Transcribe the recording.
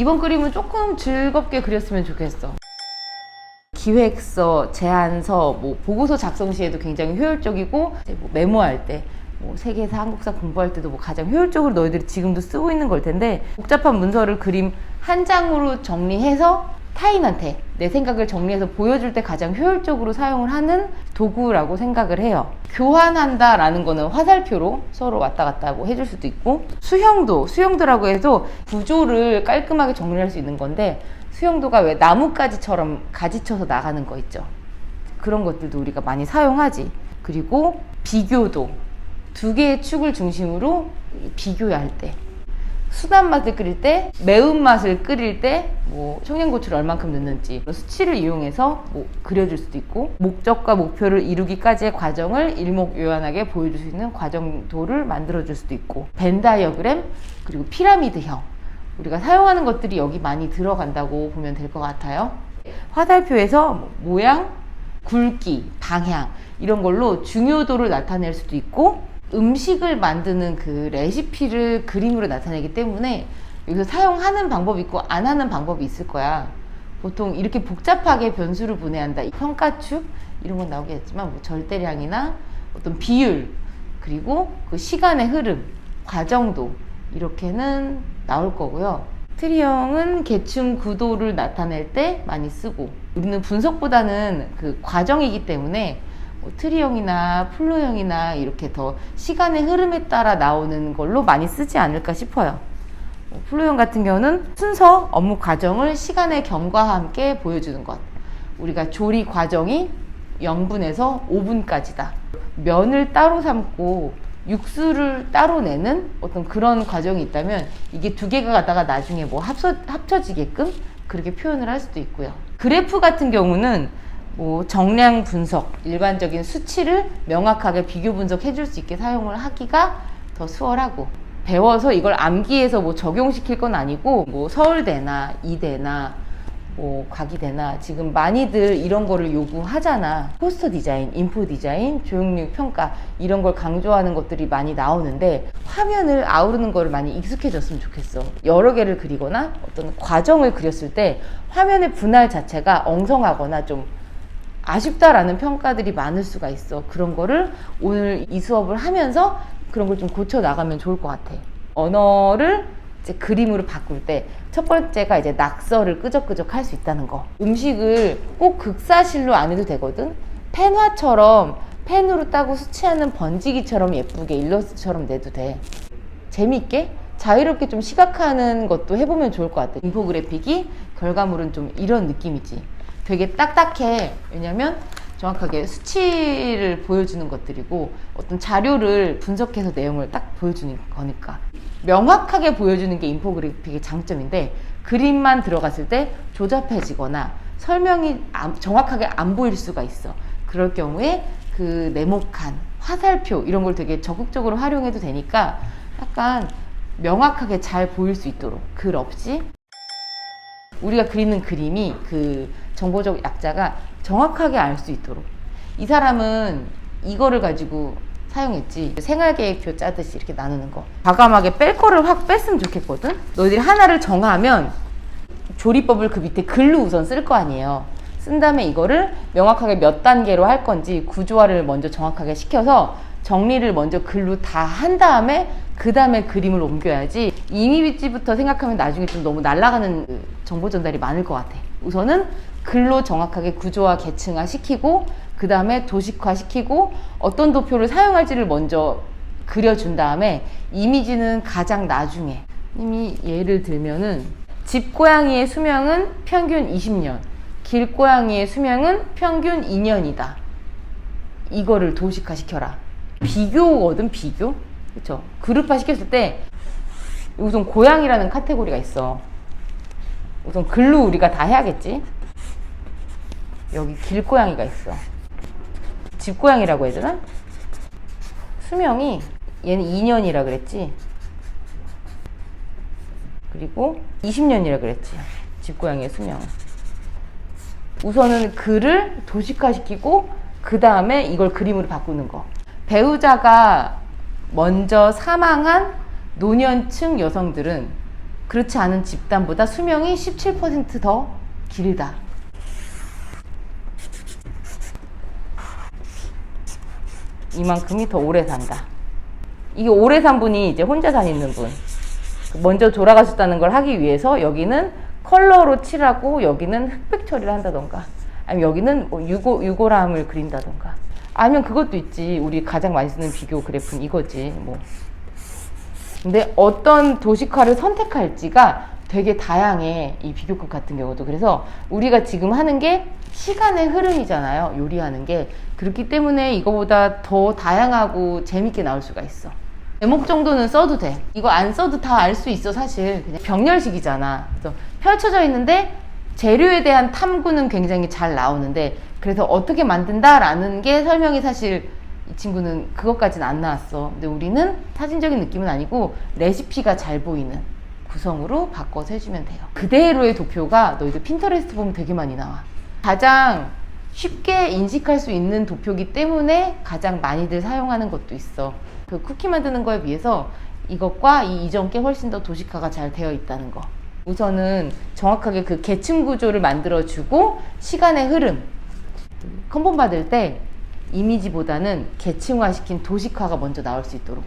이번 그림은 조금 즐겁게 그렸으면 좋겠어. 기획서, 제안서, 뭐 보고서 작성 시에도 굉장히 효율적이고 뭐 메모할 때, 뭐 세계사, 한국사 공부할 때도 뭐 가장 효율적으로 너희들이 지금도 쓰고 있는 걸 텐데 복잡한 문서를 그림 한 장으로 정리해서 타인한테 내 생각을 정리해서 보여줄 때 가장 효율적으로 사용을 하는 도구라고 생각을 해요. 교환한다 라는 거는 화살표로 서로 왔다 갔다 하고 해줄 수도 있고 수형도, 수형도라고 해도 구조를 깔끔하게 정리할 수 있는 건데 수형도가 왜 나뭇가지처럼 가지쳐서 나가는 거 있죠. 그런 것들도 우리가 많이 사용하지. 그리고 비교도 두 개의 축을 중심으로 비교할 때 순한 맛을 끓일 때, 매운 맛을 끓일 때, 뭐 청양고추를 얼만큼 넣는지 수치를 이용해서 뭐 그려줄 수도 있고 목적과 목표를 이루기까지의 과정을 일목요연하게 보여줄 수 있는 과정도를 만들어줄 수도 있고 벤 다이어그램 그리고 피라미드형 우리가 사용하는 것들이 여기 많이 들어간다고 보면 될 것 같아요. 화살표에서 뭐 모양, 굵기, 방향 이런 걸로 중요도를 나타낼 수도 있고 음식을 만드는 그 레시피를 그림으로 나타내기 때문에 여기서 사용하는 방법이 있고 안 하는 방법이 있을 거야. 보통 이렇게 복잡하게 변수를 분해야 한다. 이 평가축 이런 건 나오겠지만 뭐 절대량이나 어떤 비율 그리고 그 시간의 흐름, 과정도 이렇게는 나올 거고요. 트리형은 계층 구도를 나타낼 때 많이 쓰고 우리는 분석보다는 그 과정이기 때문에 뭐 트리형이나 플로형이나 이렇게 더 시간의 흐름에 따라 나오는 걸로 많이 쓰지 않을까 싶어요. 뭐 플로형 같은 경우는 순서 업무 과정을 시간의 경과와 함께 보여주는 것. 우리가 조리 과정이 0분에서 5분까지다. 면을 따로 삶고 육수를 따로 내는 어떤 그런 과정이 있다면 이게 두 개가 가다가 나중에 뭐 합쳐, 합쳐지게끔 그렇게 표현을 할 수도 있고요. 그래프 같은 경우는 뭐 정량 분석, 일반적인 수치를 명확하게 비교 분석해 줄 수 있게 사용을 하기가 더 수월하고 배워서 이걸 암기해서 뭐 적용시킬 건 아니고 뭐 서울대나 이대나 뭐 과기대나 지금 많이들 이런 거를 요구하잖아. 포스터 디자인, 인포 디자인, 조형력 평가 이런 걸 강조하는 것들이 많이 나오는데 화면을 아우르는 거를 많이 익숙해졌으면 좋겠어. 여러 개를 그리거나 어떤 과정을 그렸을 때 화면의 분할 자체가 엉성하거나 좀 아쉽다라는 평가들이 많을 수가 있어. 그런 거를 오늘 이 수업을 하면서 그런 걸 좀 고쳐 나가면 좋을 것 같아. 언어를 이제 그림으로 바꿀 때 첫 번째가 이제 낙서를 끄적끄적 할 수 있다는 거. 음식을 꼭 극사실로 안 해도 되거든. 펜화처럼 펜으로 따고 수치하는 번지기처럼 예쁘게 일러스트처럼 내도 돼. 재밌게 자유롭게 좀 시각화하는 것도 해보면 좋을 것 같아. 인포그래픽이 결과물은 좀 이런 느낌이지. 되게 딱딱해. 왜냐면 정확하게 수치를 보여주는 것들이고 어떤 자료를 분석해서 내용을 딱 보여주는 거니까 명확하게 보여주는 게 인포그래픽의 장점인데 그림만 들어갔을 때 조잡해지거나 설명이 안- 정확하게 안 보일 수가 있어. 그럴 경우에 그 네모칸, 화살표 이런 걸 되게 적극적으로 활용해도 되니까 약간 명확하게 잘 보일 수 있도록 글 없이 우리가 그리는 그림이 그 정보적 약자가 정확하게 알 수 있도록. 이 사람은 이거를 가지고 사용했지. 생활계획표 짜듯이 이렇게 나누는 거. 과감하게 뺄 거를 확 뺐으면 좋겠거든? 너희들이 하나를 정하면 조리법을 그 밑에 글로 우선 쓸 거 아니에요. 쓴 다음에 이거를 명확하게 몇 단계로 할 건지 구조화를 먼저 정확하게 시켜서 정리를 먼저 글로 다 한 다음에 그 다음에 그림을 옮겨야지 이미지부터 생각하면 나중에 좀 너무 날아가는 그 정보 전달이 많을 것 같아. 우선은 글로 정확하게 구조화 계층화 시키고 그 다음에 도식화 시키고 어떤 도표를 사용할지를 먼저 그려준 다음에 이미지는 가장 나중에. 이미 예를 들면은 집고양이의 수명은 평균 20년 길고양이의 수명은 평균 2년이다. 이거를 도식화 시켜라. 비교거든 비교. 그쵸? 그룹화 시켰을 때 우선 고양이라는 카테고리가 있어. 우선 글로 우리가 다 해야겠지? 여기 길고양이가 있어. 집고양이라고 해야 되나? 수명이 얘는 2년이라 그랬지? 그리고 20년이라 그랬지 집고양이의 수명. 우선은 글을 도식화시키고 그 다음에 이걸 그림으로 바꾸는 거. 배우자가 먼저 사망한 노년층 여성들은 그렇지 않은 집단보다 수명이 17%더 길다. 이만큼이 더 오래 산다. 이게 오래 산 분이 이제 혼자 다니는 분. 먼저 돌아가셨다는 걸 하기 위해서 여기는 컬러로 칠하고 여기는 흑백 처리를 한다던가 아니면 여기는 뭐 유고, 유골함을 그린다던가 아니면 그것도 있지 우리 가장 많이 쓰는 비교 그래프는 이거지 뭐 근데 어떤 도식화를 선택할지가 되게 다양해 이 비교급 같은 경우도. 그래서 우리가 지금 하는 게 시간의 흐름이잖아요 요리하는 게. 그렇기 때문에 이거보다 더 다양하고 재밌게 나올 수가 있어. 제목 정도는 써도 돼. 이거 안 써도 다 알 수 있어 사실. 그냥 병렬식이잖아. 그래서 펼쳐져 있는데 재료에 대한 탐구는 굉장히 잘 나오는데 그래서 어떻게 만든다 라는 게 설명이 사실 이 친구는 그것까지는 안 나왔어. 근데 우리는 사진적인 느낌은 아니고 레시피가 잘 보이는 구성으로 바꿔서 해주면 돼요. 그대로의 도표가 너희들 핀터레스트 보면 되게 많이 나와. 가장 쉽게 인식할 수 있는 도표기 때문에 가장 많이들 사용하는 것도 있어. 그 쿠키 만드는 거에 비해서 이것과 이 이전 게 훨씬 더 도식화가 잘 되어 있다는 거. 우선은 정확하게 그 계층 구조를 만들어주고 시간의 흐름. 컨펌 받을 때 이미지보다는 계층화시킨 도식화가 먼저 나올 수 있도록